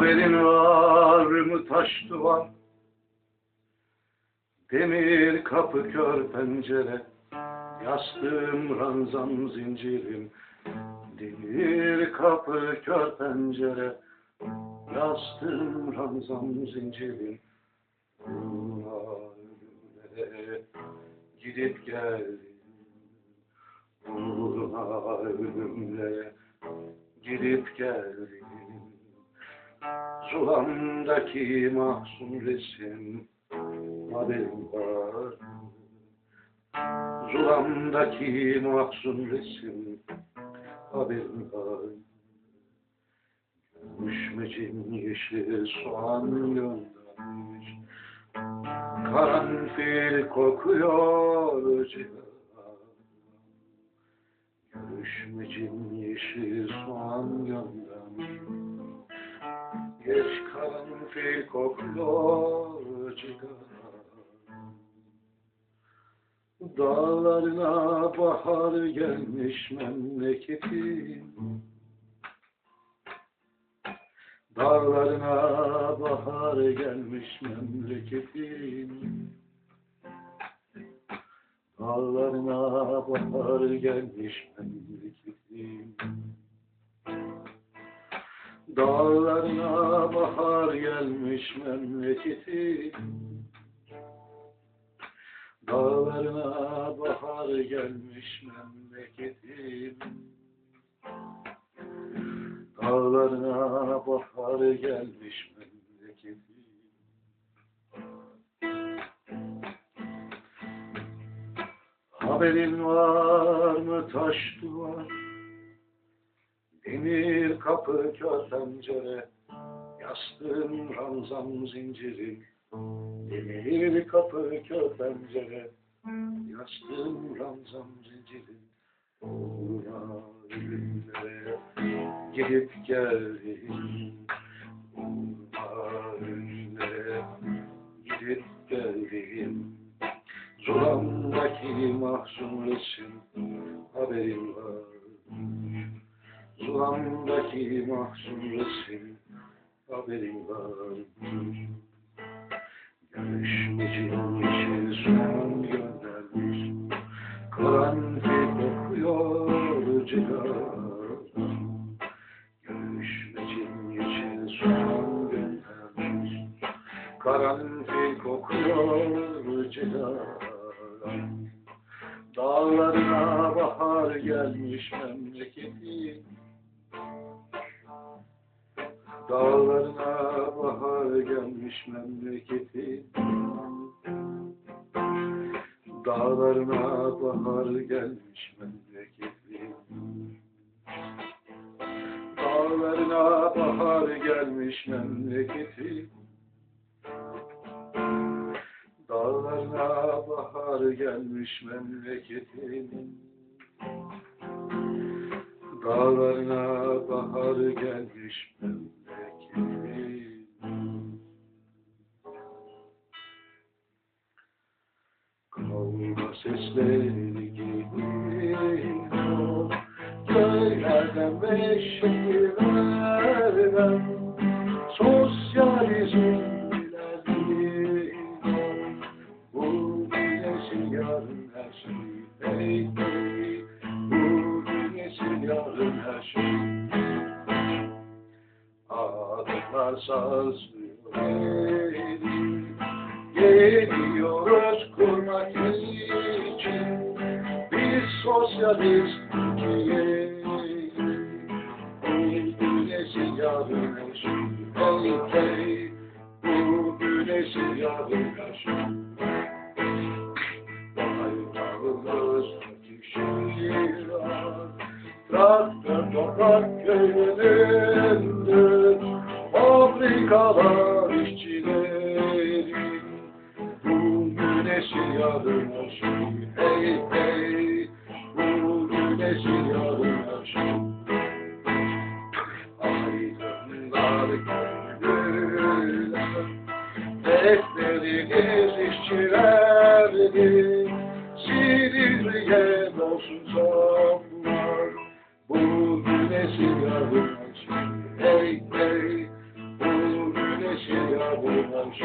Haberin var mı taş duvar? Demir kapı kör pencere. Yastığım ranzam zincirim. Demir kapı kör pencere. Yastığım ranzam zincirim. Ölümlere gidip geldim? Ölümlere gidip geldim Zulamdaki mahzun resim haberim var. Zulamdaki mahzun resim haberim var. Müşmecin yeşil soğan göndermiş. Karanfil kokuyor ciğer Görüşmecin yeşil soğan göndermiş Geç karanfil kokuyor ciğer Dağlarına bahar gelmiş memleketim. Dağlarına bahar gelmiş memleketim. Dağlarına bahar gelmiş memleketim Dağlarına bahar gelmiş memleketim Dağlarına bahar gelmiş memleketim Dağlarına bahar gelmiş memleketim Haberin var mı taş duvar Demir kapı kör pencere Yastığım ranzam zincirim Demir kapı kör pencere Yastığım ranzam zincirim Uğruna ölümlere Gidip geldim ölümlere Gidip geldim Zulamdaki mahzun resim Haberim var Zulamdaki mahzun resim Haberim var Görüşmecin yeşil soğan göndermiş. Karanfil kokuyor cigar Görüşmecin yeşil soğan göndermiş. Karanfil kokuyor cigar Dağlarına bahar gelmiş memleketim Dağlarına bahar gelmiş memleketim Dağlarına bahar gelmiş memleketim Dağlarına bahar gelmiş memleketim Dağlarına bahar gelmiş memleketim Dağlarına bahar gelmiş memleketim sesleri geliyor Köylerden ve şehirlerden Sosyalizm ilerliyor Bugün yarın her şey hey, hey. Bugün yarın her şey Adımlar sazlıyor. Geliyoruz Yarın her şey hey, hey. Bugün yarın her şey Bayrağımız şirar Traktör toprak köylerinde Fabrikalar işçileri Bu güneşi aşkı Hey hey geçiyormuş Aydınlar Bekleri gelişçilerdi Silivriye dolsun sonlar Bu güneşi yavruş Hey hey Bu güneşi yavruş